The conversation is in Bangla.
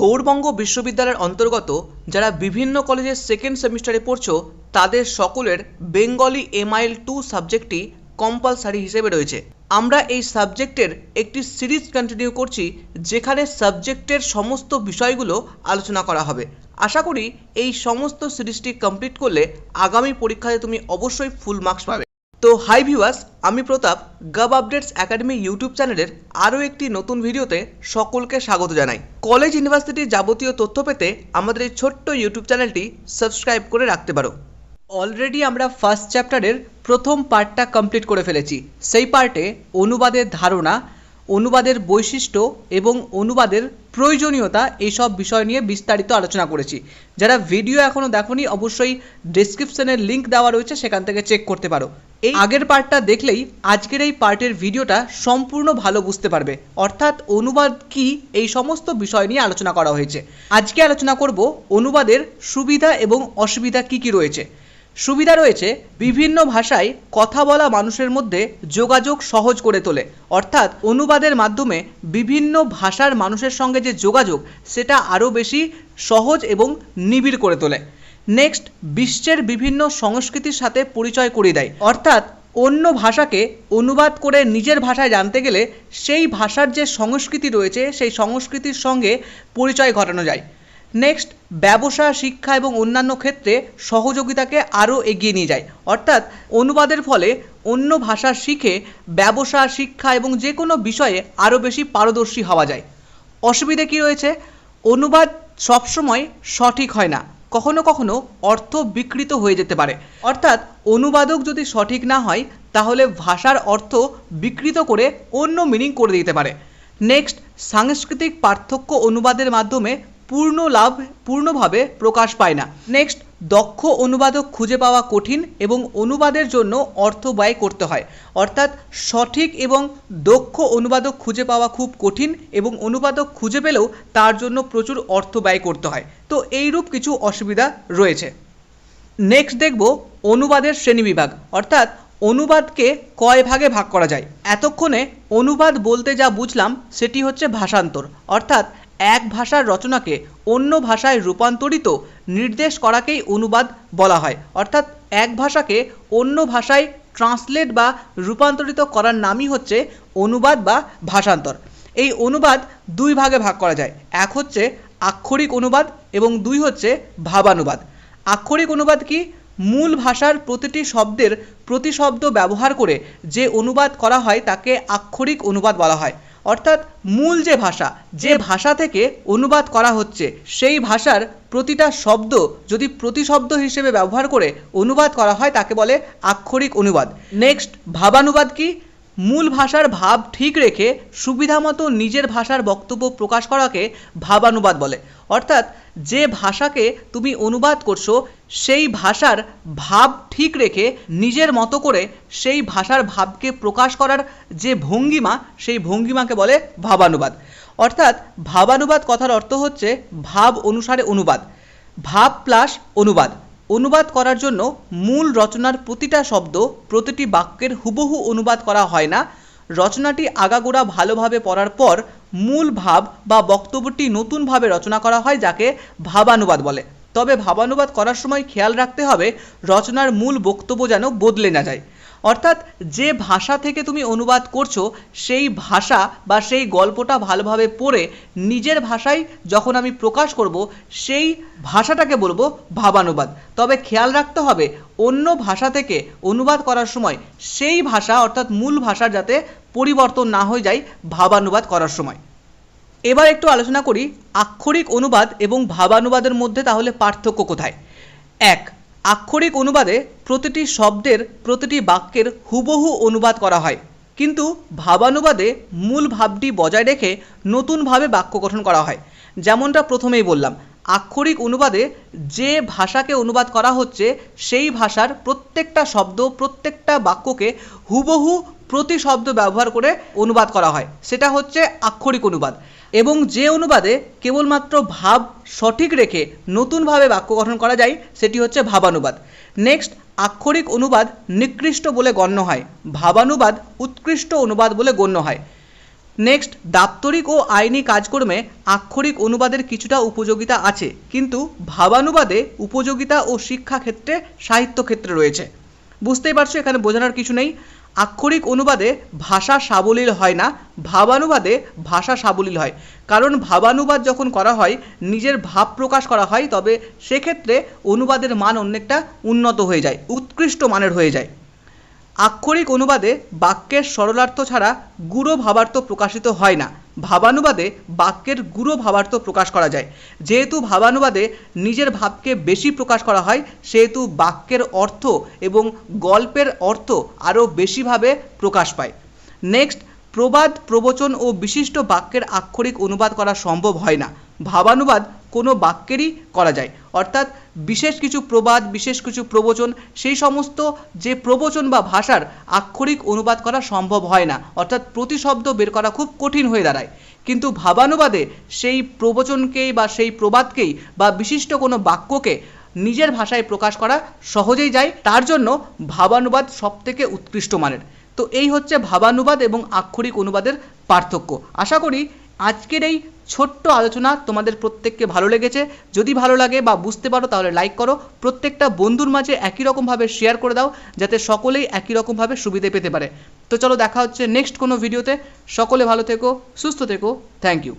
গৌড়বঙ্গ বিশ্ববিদ্যালয়ের অন্তর্গত যারা বিভিন্ন কলেজের সেকেন্ড সেমিস্টারে পড়ছো, তাদের সকলের বেঙ্গলি এমআইএল টু সাবজেক্টটি কম্পালসারি হিসেবে রয়েছে। আমরা এই সাবজেক্টের একটি সিরিজ কন্টিনিউ করছি, যেখানে সাবজেক্টের সমস্ত বিষয়গুলো আলোচনা করা হবে। আশা করি এই সমস্ত সিরিজটি কমপ্লিট করলে আগামী পরীক্ষায় তুমি অবশ্যই ফুল মার্কস পাবে। তো হাই ভিউয়ার্স, আমি প্রতাপ গাব আপডেটস একাডেমি ইউটিউব চ্যানেলের আরও একটি নতুন ভিডিওতে সকলকে স্বাগত জানাই। কলেজ ইউনিভার্সিটির যাবতীয় তথ্য পেতে আমাদের এই ছোট্ট ইউটিউব চ্যানেলটি সাবস্ক্রাইব করে রাখতে পারো। অলরেডি আমরা ফার্স্ট চ্যাপ্টারের প্রথম পার্টটা কমপ্লিট করে ফেলেছি। সেই পার্টে অনুবাদের ধারণা অনুবাদের বৈশিষ্ট্য এবং অনুবাদের প্রয়োজনীয়তা এইসব বিষয় নিয়ে বিস্তারিত আলোচনা করেছি। যারা ভিডিও এখনও দেখোনি, অবশ্যই ডেসক্রিপশনের লিঙ্ক দেওয়া রয়েছে, সেখান থেকে চেক করতে পারো। এই আগের পার্টটা দেখলেই আজকের এই পার্টের ভিডিওটা সম্পূর্ণ ভালো বুঝতে পারবে। অর্থাৎ অনুবাদ কি, এই সমস্ত বিষয় নিয়ে আলোচনা করা হয়েছে। আজকে আলোচনা করব অনুবাদের সুবিধা এবং অসুবিধা কি কি রয়েছে। সুবিধা রয়েছে বিভিন্ন ভাষায় কথা বলা মানুষের মধ্যে যোগাযোগ সহজ করে তোলে। অর্থাৎ অনুবাদের মাধ্যমে বিভিন্ন ভাষার মানুষের সঙ্গে যে যোগাযোগ, সেটা আরও বেশি সহজ এবং নিবিড় করে তোলে। নেক্সট বিশ্বের বিভিন্ন সংস্কৃতির সাথে পরিচয় করিয়ে দেয়। অর্থাৎ অন্য ভাষাকে অনুবাদ করে নিজের ভাষায় জানতে গেলে সেই ভাষার যে সংস্কৃতি রয়েছে, সেই সংস্কৃতির সঙ্গে পরিচয় ঘটানো যায়। নেক্সট ব্যবসা, শিক্ষা এবং অন্যান্য ক্ষেত্রে সহযোগিতাকে আরও এগিয়ে নিয়ে যায়। অর্থাৎ অনুবাদের ফলে অন্য ভাষা শিখে ব্যবসা, শিক্ষা এবং যে কোনো বিষয়ে আরও বেশি পারদর্শী হওয়া যায়। অসুবিধে কি রয়েছে? অনুবাদ সবসময় সঠিক হয় না। কখনো কখনো অর্থ বিকৃত হয়ে যেতে পারে। অর্থাৎ অনুবাদক যদি সঠিক না হয়, তাহলে ভাষার অর্থ বিকৃত করে অন্য মিনিং করে দিতে পারে। নেক্সট সাংস্কৃতিক পার্থক্য অনুবাদের মাধ্যমে পূর্ণ লাভ, পূর্ণভাবে প্রকাশ পায় না। নেক্সট দক্ষ অনুবাদক খুঁজে পাওয়া কঠিন এবং অনুবাদের জন্য অর্থ ব্যয় করতে হয়। অর্থাৎ সঠিক এবং দক্ষ অনুবাদক খুঁজে পাওয়া খুব কঠিন এবং অনুবাদক খুঁজে পেলেও তার জন্য প্রচুর অর্থ ব্যয় করতে হয়। তো এইরূপ কিছু অসুবিধা রয়েছে। নেক্সট দেখব অনুবাদের শ্রেণীবিভাগ। অর্থাৎ অনুবাদকে কয় ভাগে ভাগ করা যায়? এতক্ষণে অনুবাদ বলতে যা বুঝলাম, সেটি হচ্ছে ভাষান্তর। অর্থাৎ এক ভাষার রচনাকে অন্য ভাষায় রূপান্তরিত নির্দেশ করাকেই অনুবাদ বলা হয়। অর্থাৎ এক ভাষাকে অন্য ভাষায় ট্রান্সলেট বা রূপান্তরিত করার নামই হচ্ছে অনুবাদ বা ভাষান্তর। এই অনুবাদ দুই ভাগে ভাগ করা যায়। এক হচ্ছে আক্ষরিক অনুবাদ এবং দুই হচ্ছে ভাবানুবাদ। আক্ষরিক অনুবাদ কি? মূল ভাষার প্রতিটি শব্দের প্রতিশব্দ ব্যবহার করে যে অনুবাদ করা হয় তাকে আক্ষরিক অনুবাদ বলা হয়। অর্থাৎ মূল যে ভাষা যে ভাষা থেকে অনুবাদ করা হচ্ছে, সেই ভাষার প্রতিটা শব্দ যদি প্রতিশব্দ হিসেবে ব্যবহার করে অনুবাদ করা হয়, তাকে বলে আক্ষরিক অনুবাদ। নেক্সট ভাবানুবাদ কি? মূল ভাষার ভাব ঠিক রেখে সুবিধামতো নিজের ভাষার বক্তব্য প্রকাশ করাকে ভাবানুবাদ বলে। অর্থাৎ যে ভাষাকে তুমি অনুবাদ করছ, সেই ভাষার ভাব ঠিক রেখে নিজের মতো করে সেই ভাষার ভাবকে প্রকাশ করার যে ভঙ্গিমা, সেই ভঙ্গিমাকে বলে ভাবানুবাদ। অর্থাৎ ভাবানুবাদ কথার অর্থ হচ্ছে ভাব অনুসারে অনুবাদ। ভাব প্লাস অনুবাদ। অনুবাদ করার জন্য মূল রচনার প্রতিটা শব্দ প্রতিটি বাক্যের হুবহু অনুবাদ করা হয় না। রচনাটি আগাগোড়া ভালোভাবে পড়ার পর মূল ভাব বা বক্তব্যটি নতুনভাবে রচনা করা হয় যাকে ভাবানুবাদ বলে। তবে ভাবানুবাদ করার সময় খেয়াল রাখতে হবে রচনার মূল বক্তব্য যেন বদলে না যায়। অর্থাৎ যে ভাষা থেকে তুমি অনুবাদ করছ, সেই ভাষা বা সেই গল্পটা ভালোভাবে পড়ে নিজের ভাষায় যখন আমি প্রকাশ করব, সেই ভাষাটাকে বলব ভাবানুবাদ। তবে খেয়াল রাখতে হবে, অন্য ভাষা থেকে অনুবাদ করার সময় সেই ভাষা অর্থাৎ মূল ভাষা যাতে পরিবর্তন না হয়ে যায় ভাবানুবাদ করার সময়। এবার একটু আলোচনা করি, আক্ষরিক অনুবাদ এবং ভাবানুবাদের মধ্যে তাহলে পার্থক্য কোথায়? এক আক্ষরিক অনুবাদে প্রতিটি শব্দের প্রতিটি বাক্যের হুবহু অনুবাদ করা হয়। কিন্তু ভাবানুবাদে মূল ভাবটি বজায় রেখে নতুনভাবে বাক্য গঠন করা হয়। যেমনটা প্রথমেই বললাম, আক্ষরিক অনুবাদে যে ভাষাকে অনুবাদ করা হচ্ছে, সেই ভাষার প্রত্যেকটা শব্দ, প্রত্যেকটা বাক্যকে হুবহু প্রতি শব্দ ব্যবহার করে অনুবাদ করা হয়। সেটা হচ্ছে আক্ষরিক অনুবাদ। এবং যে অনুবাদে কেবলমাত্র ভাব সঠিক রেখে নতুনভাবে বাক্য গঠন করা যায়, সেটি হচ্ছে ভাবানুবাদ। নেক্সট আক্ষরিক অনুবাদ নিকৃষ্ট বলে গণ্য হয়। ভাবানুবাদ উৎকৃষ্ট অনুবাদ বলে গণ্য হয়। নেক্সট দাপ্তরিক ও আইনি কাজকর্মে আক্ষরিক অনুবাদের কিছুটা উপযোগিতা আছে, কিন্তু ভাবানুবাদে উপযোগিতা ও শিক্ষা ক্ষেত্রে সাহিত্য ক্ষেত্রে রয়েছে। বুঝতেই পারছ, এখানে বোঝানোর কিছু নেই। আক্ষরিক অনুবাদে ভাষা সাবলীল হয় না, ভাবানুবাদে ভাষা সাবলীল হয়। কারণ ভাবানুবাদ যখন করা হয়, নিজের ভাব প্রকাশ করা হয়, তবে সেক্ষেত্রে অনুবাদের মান অনেকটা উন্নত হয়ে যায়, উৎকৃষ্ট মানের হয়ে যায়। আক্ষরিক অনুবাদে বাক্যের সরলার্থ ছাড়া গূঢ় ভাবার্থ প্রকাশিত হয় না। ভাবানুবাদে বাক্যের গুঢ় ভাবার্থ প্রকাশ করা যায়। যেহেতু ভাবানুবাদে নিজের ভাবকে বেশি প্রকাশ করা হয়, সেহেতু বাক্যের অর্থ এবং গল্পের অর্থ আরও বেশিভাবে প্রকাশ পায়। নেক্সট, প্রবাদ, প্রবচন ও বিশিষ্ট বাক্যের আক্ষরিক অনুবাদ করা সম্ভব হয় না। ভাবানুবাদ কোনো বাক্যেরই করা যায়। অর্থাৎ বিশেষ কিছু প্রবাদ, বিশেষ কিছু প্রবচন, সেই সমস্ত যে প্রবচন বা ভাষার আক্ষরিক অনুবাদ করা সম্ভব হয় না, অর্থাৎ প্রতিশব্দ বের করা খুব কঠিন হয়ে দাঁড়ায়। কিন্তু ভাবানুবাদে সেই প্রবচনকেই বা সেই প্রবাদকেই বা বিশিষ্ট কোনো বাক্যকে নিজের ভাষায় প্রকাশ করা সহজেই যায়, তার জন্য ভাবানুবাদ সবথেকে উৎকৃষ্ট মানের। তো এই হচ্ছে ভাবানুবাদ এবং আক্ষরিক অনুবাদের পার্থক্য। আশা করি আজকের এই ছোট্ট আলোচনা তোমাদের প্রত্যেককে ভালো লেগেছে। যদি ভালো লাগে বা বুঝতে পারো, তাহলে লাইক করো। প্রত্যেকটা বন্ধুর মাঝে একই রকমভাবে শেয়ার করে দাও, যাতে সকলেই একই রকমভাবে সুবিধে পেতে পারে। তো চলো দেখা হচ্ছে নেক্সট কোনো ভিডিওতে সকলে ভালো থেকো, সুস্থ থেকো। Thank you